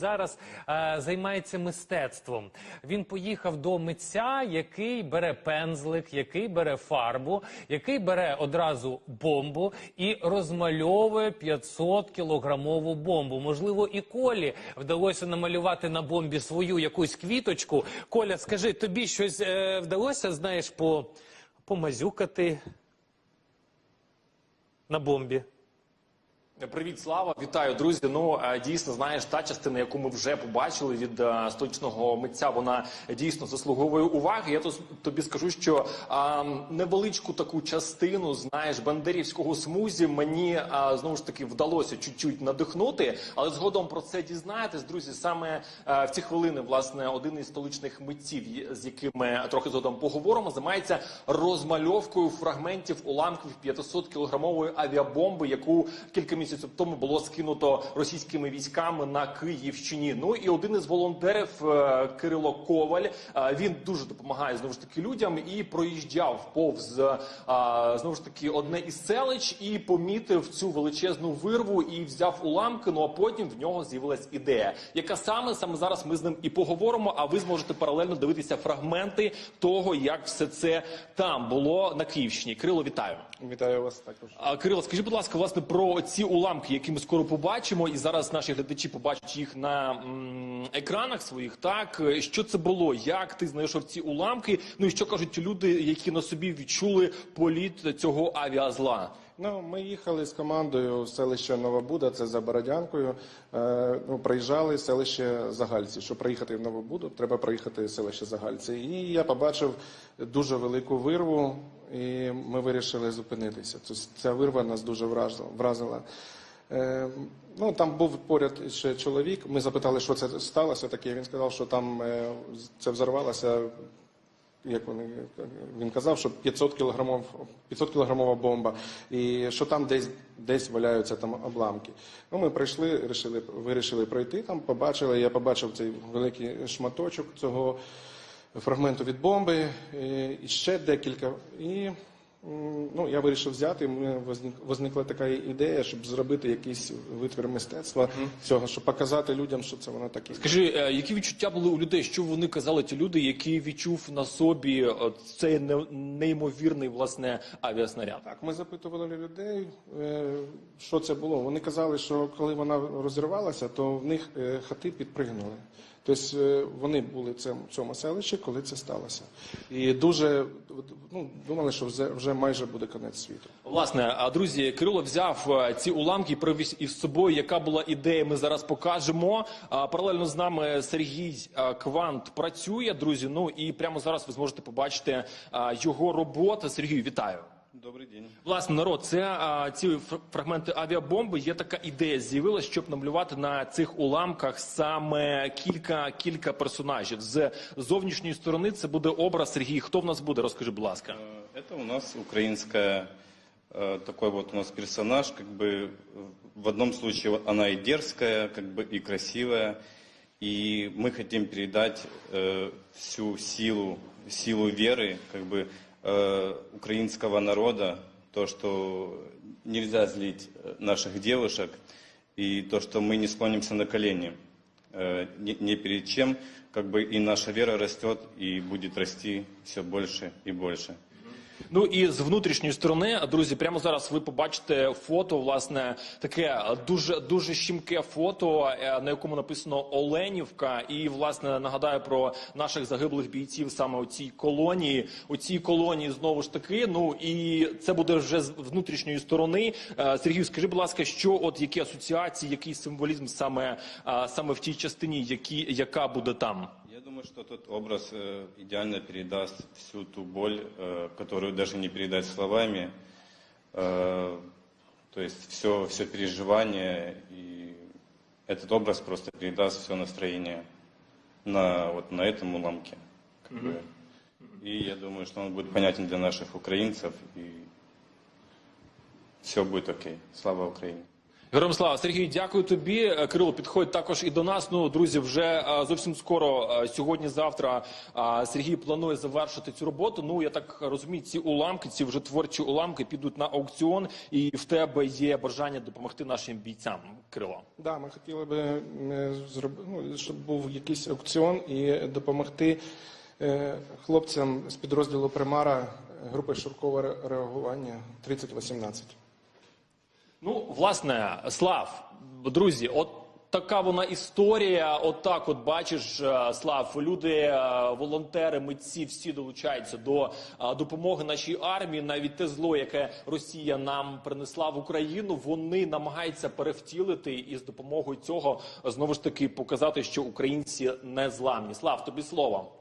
зараз е, займається мистецтвом. Він поїхав до митця, який бере пензлик, який бере фарбу, який бере одразу бомбу і розмальовує 500 кілограмову бомбу. Можливо, і Колі вдалося намалювати на бомбі свою якусь квіточку. Коля, скажи, тобі щось е, вдалося, знаєш, по, помазюкати на бомбі? Привіт, слава, вітаю, друзі. Ну е, дійсно, знаєш, та частина, яку ми вже побачили від е, столичного митця, вона дійсно заслуговує уваги. Я тос- тобі скажу, що а, невеличку таку частину, знаєш, бандерівського смузі мені а, знову ж таки вдалося чуть-чуть надихнути, але згодом про це дізнаєтесь, друзі. Саме е, в ці хвилини, власне, один із столичних митців, з якими трохи згодом поговоримо, займається розмальовкою фрагментів уламків 500 кілограмової авіабомби, яку кілька місяців тому було скинуто російськими військами на Київщині. Ну і один із волонтерів е, Кирило Коваль. е, Він дуже допомагає знову ж таки людям і проїжджав повз е, знову ж таки одне із селищ і помітив цю величезну вирву і взяв уламки. Ну а потім в нього з'явилась ідея, яка саме саме зараз ми з ним і поговоримо. А ви зможете паралельно дивитися фрагменти того, як все це там було на Київщині. Кирило, вітаю. Вітаю вас також. Кирило, скажи, будь ласка, власне про ці уламки, які ми скоро побачимо, і зараз наші глядачі побачать їх на екранах своїх. Так що це було? Як ти знайшов ці уламки? Ну і що кажуть люди, які на собі відчули політ цього авіазла? Ну, ми їхали з командою в селище Нова Буда, це за Бородянкою. Е, ну, проїжджали селище Загальці. Щоб приїхати в Нову Буду, треба проїхати селище Загальці. І я побачив дуже велику вирву, і ми вирішили зупинитися. Тобто ця вирва нас дуже вразила. Е, ну, там був поряд ще чоловік. Ми запитали, що це сталося таке. Він сказав, що там е, це взорвалося як вони він казав, що 500 кілограмов 500 кілограмова бомба, і що там десь десь валяються там обламки. Ну ми прийшли, рішили, вирішили пройти там. Побачили. Я побачив цей великий шматочок цього фрагменту від бомби, і, ще декілька. І ну, я вирішив взяти. Мене возникла така ідея, щоб зробити якийсь витвір мистецтва цього, щоб показати людям, що це воно таке. Скажи, е, які відчуття були у людей? Що вони казали? Ті люди, які відчув на собі цей неймовірний власне авіаснаряд? Так, ми запитували людей, е, що це було. Вони казали, що коли вона розірвалася, то в них е, хати підпригнули. Тобто е, вони були в цьому селищі, коли це сталося. І дуже ну, думали, що вже, вже майже буде кінець світу. Власне, а друзі, Кирило взяв е, ці уламки і привіз із собою. Яка була ідея? Ми зараз покажемо. Паралельно з нами Сергій е, Квант працює, друзі. Ну і прямо зараз ви зможете побачити е, його роботу. Сергію, вітаю. Добрий день. Власне, народ, це а, ці фрагменти авіабомби. Є така ідея з'явилася, щоб намалювати на цих уламках саме кілька кілька персонажів. З зовнішньої сторони це буде образ Сергій. Хто в нас буде? Розкажи, будь ласка. Это у нас украинская э, такой вот у нас персонаж, как бы в одном случае она и дерзкая, как бы и красивая, и мы хотим передать э, всю силу силу веры, как бы э, украинского народа, то, что нельзя злить э, наших девушек, и то, что мы не склонимся на колени э, ни, ни перед чем, как бы и наша вера растет и будет расти все больше и больше. Ну і з внутрішньої сторони, друзі, прямо зараз ви побачите фото, власне, таке дуже дуже щімке фото, е, на якому написано Оленівка. І власне нагадаю про наших загиблих бійців саме у цій колонії. У цій колонії знову ж таки. Ну і це буде вже з внутрішньої сторони. Е, Сергію, скажи, будь ласка, що от які асоціації, який символізм саме е, саме в тій частині, які яка буде там? Я думаю, что тот образ э, идеально передаст всю ту боль, э, которую даже не передать словами. Э, то есть все, все переживание, и этот образ просто передаст все настроение на, вот, на этом уламке. как бы. И я думаю, что он будет понятен для наших украинцев, и все будет окей. Слава Украине! Героям слава Сергій, дякую тобі. Е, Кирило, підходь також і до нас. Ну, друзі, вже е, зовсім скоро, е, сьогодні-завтра, Сергій планує завершити цю роботу. Ну я так розумію, ці уламки, ці вже творчі уламки підуть на аукціон, і в тебе є бажання допомогти нашим бійцям. Кирило. Да, ми хотіли би ну, щоб був якийсь аукціон і допомогти хлопцям з підрозділу Примара групи широкого ре- реагування 3018. Ну, власне, Слав, друзі, от така вона історія. От так, от бачиш, е, Слав, люди, е, волонтери, митці, всі долучаються до е, допомоги нашій армії. Навіть те зло, яке Росія нам принесла в Україну, вони намагаються перевтілити і з допомогою цього знову ж таки показати, що українці не зламні. Слав, тобі слово.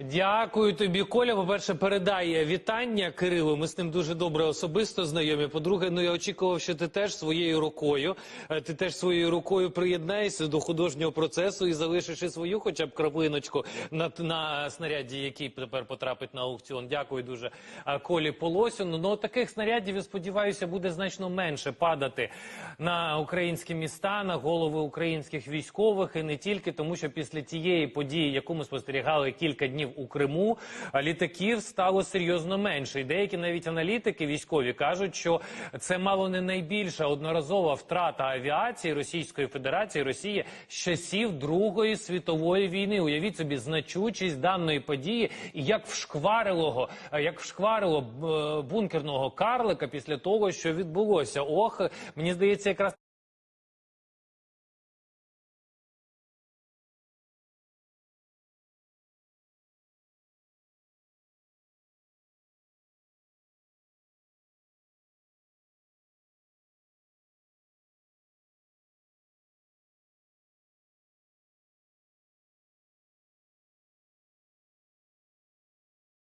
Дякую тобі, Коля. По-перше, передає вітання Кирилу. Ми з ним дуже добре особисто знайомі. По-друге, ну я очікував, що ти теж своєю рукою, е, ти теж своєю рукою приєднаєшся до художнього процесу і залишиш і свою, хоча б краплиночку на, на снаряді, який тепер потрапить на аукціон. Дякую дуже е, Колі Полосюну. Ну таких снарядів, я сподіваюся, буде значно менше падати на українські міста, на голови українських військових і не тільки тому, що після тієї події, яку ми спостерігали кілька днів у Криму, літаків стало серйозно менше. І деякі навіть аналітики військові кажуть, що це мало не найбільша одноразова втрата авіації Російської Федерації Росії з часів Другої світової війни. Уявіть собі значучість даної події, і як вшкварило, як вшкварило е, бункерного карлика після того, що відбулося. Ох, мені здається, якраз.